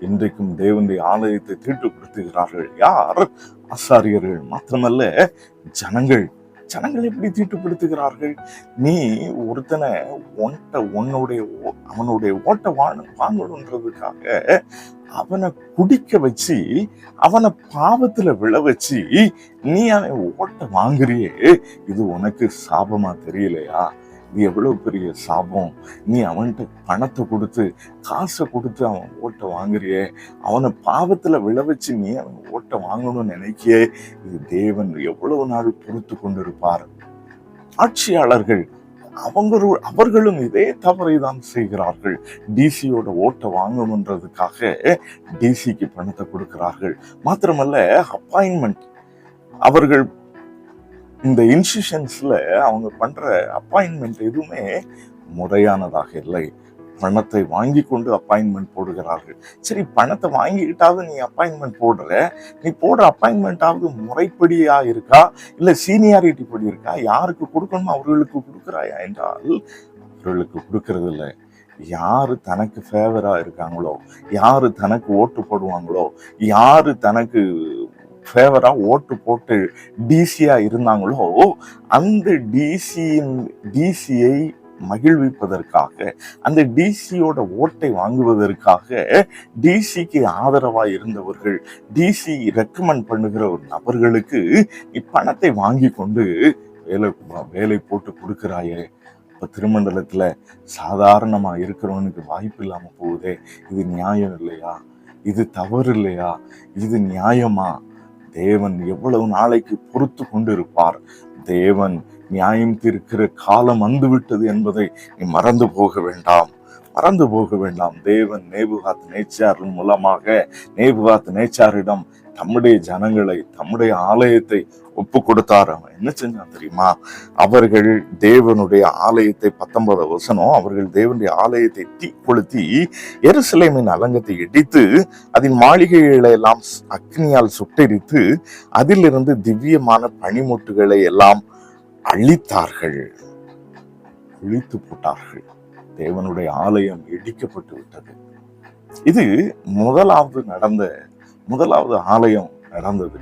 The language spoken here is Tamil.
இன்றைக்கும் தேவனுடைய ஆலயத்தை தீட்டுப்படுத்துகிறார்கள். யார்? ஆசாரியர்கள் மாத்திரமல்ல ஜனங்கள். ஜனங்கள் எப்படி தீட்டுப்படுத்துகிறார்கள்? நீ ஒருத்தனை ஒன்ட்ட உன்னுடைய ஓ- அவனுடைய ஓட்டை வாங்க வாங்கணுன்றதுக்காக அவனை குடிக்க வச்சு அவனை பாவத்துல விழ வச்சு நீ அவன் ஓட்டை வாங்குறியே? இது உனக்கு சாபமா தெரியலையா? இது எவ்வளோ பெரிய சாபம்? நீ அவன்கிட்ட பணத்தை கொடுத்து காசை கொடுத்து அவன் ஓட்டை வாங்குறியே? அவனை பாவத்தில் விழ வச்சு நீ அவன் ஓட்டை வாங்கணும்னு நினைக்கியே? இது தேவன் எவ்வளவு நாள் பொறுத்து கொண்டிருப்பார். ஆட்சியாளர்கள் அவங்க அவர்களும் இதே தவறை தான் செய்கிறார்கள். டிசியோட ஓட்டை வாங்கணுன்றதுக்காக டிசிக்கு பணத்தை கொடுக்கிறார்கள். மாத்திரமல்ல அப்பாயின்மெண்ட் அவர்கள் இந்த இன்ஸ்டியூஷன்ஸில் அவங்க பண்ணுற அப்பாயின்மெண்ட் எதுவுமே முறையானதாக இல்லை. பணத்தை வாங்கி கொண்டு அப்பாயின்மெண்ட் போடுகிறார்கள். சரி பணத்தை வாங்கிக்கிட்டாவது நீ அப்பாயின்மெண்ட் போடுற? நீ போடுற அப்பாயின்மெண்ட்டாவது முறைப்படியா இருக்கா? இல்லை சீனியாரிட்டி படி இருக்கா? யாருக்கு கொடுக்கணுமோ அவர்களுக்கு கொடுக்குறாயா என்றால் அவர்களுக்கு கொடுக்கறதில்ல யார் தனக்கு ஃபேவராக இருக்காங்களோ யார் தனக்கு ஓட்டு போடுவாங்களோ யார் தனக்கு ஃபேவராக ஓட்டு போட்டு டிசியாக இருந்தாங்களோ அந்த டிசியின் டிசியை மகிழ்விப்பதற்காக அந்த டிசியோட ஓட்டை வாங்குவதற்காக டிசிக்கு ஆதரவாக இருந்தவர்கள் டிசி ரெக்கமெண்ட் பண்ணுகிற ஒரு நபர்களுக்கு இப்பணத்தை பணத்தை வாங்கி கொண்டு வேலை வேலை போட்டு கொடுக்குறாயே. இப்போ திருமண்டலத்தில் சாதாரணமாக இருக்கிறவனுக்கு வாய்ப்பு இல்லாமல் போகுதே. இது நியாயம் இல்லையா? இது தவறு இல்லையா? இது நியாயமா? தேவன் எவ்வளவு நாளைக்கு பொறுத்து கொண்டிருப்பார்? தேவன் நியாயம் தீர்க்கிற காலம் வந்துவிட்டது என்பதை நீ மறந்து போக வேண்டாம். மறந்து போக வேண்டாம். தேவன் நேபுகாத் நேச்சார் மூலமாக நேபுகாத் நேச்சாரிடம் தம்முடைய ஜனங்களை தம்முடைய ஆலயத்தை ஒப்பு கொடுத்தார் அவன் என்ன செஞ்சான் தெரியுமா? அவர்கள் தேவனுடைய ஆலயத்தை பத்தொன்பது வசனம் அவர்கள் தேவனுடைய ஆலயத்தை தீ கொளுத்தி எருசலேமின் அலங்கத்தை இடித்து அதன் மாளிகைகளை எல்லாம் அக்னியால் சுட்டெரித்து அதிலிருந்து திவ்யமான பனிமுட்டுகளை எல்லாம் அழித்தார்கள். அழித்து போட்டார்கள். தேவனுடைய ஆலயம் இடிக்கப்பட்டு விட்டது. இது முதலாவது நடந்த முதலாவது ஆலயம் நடந்தது.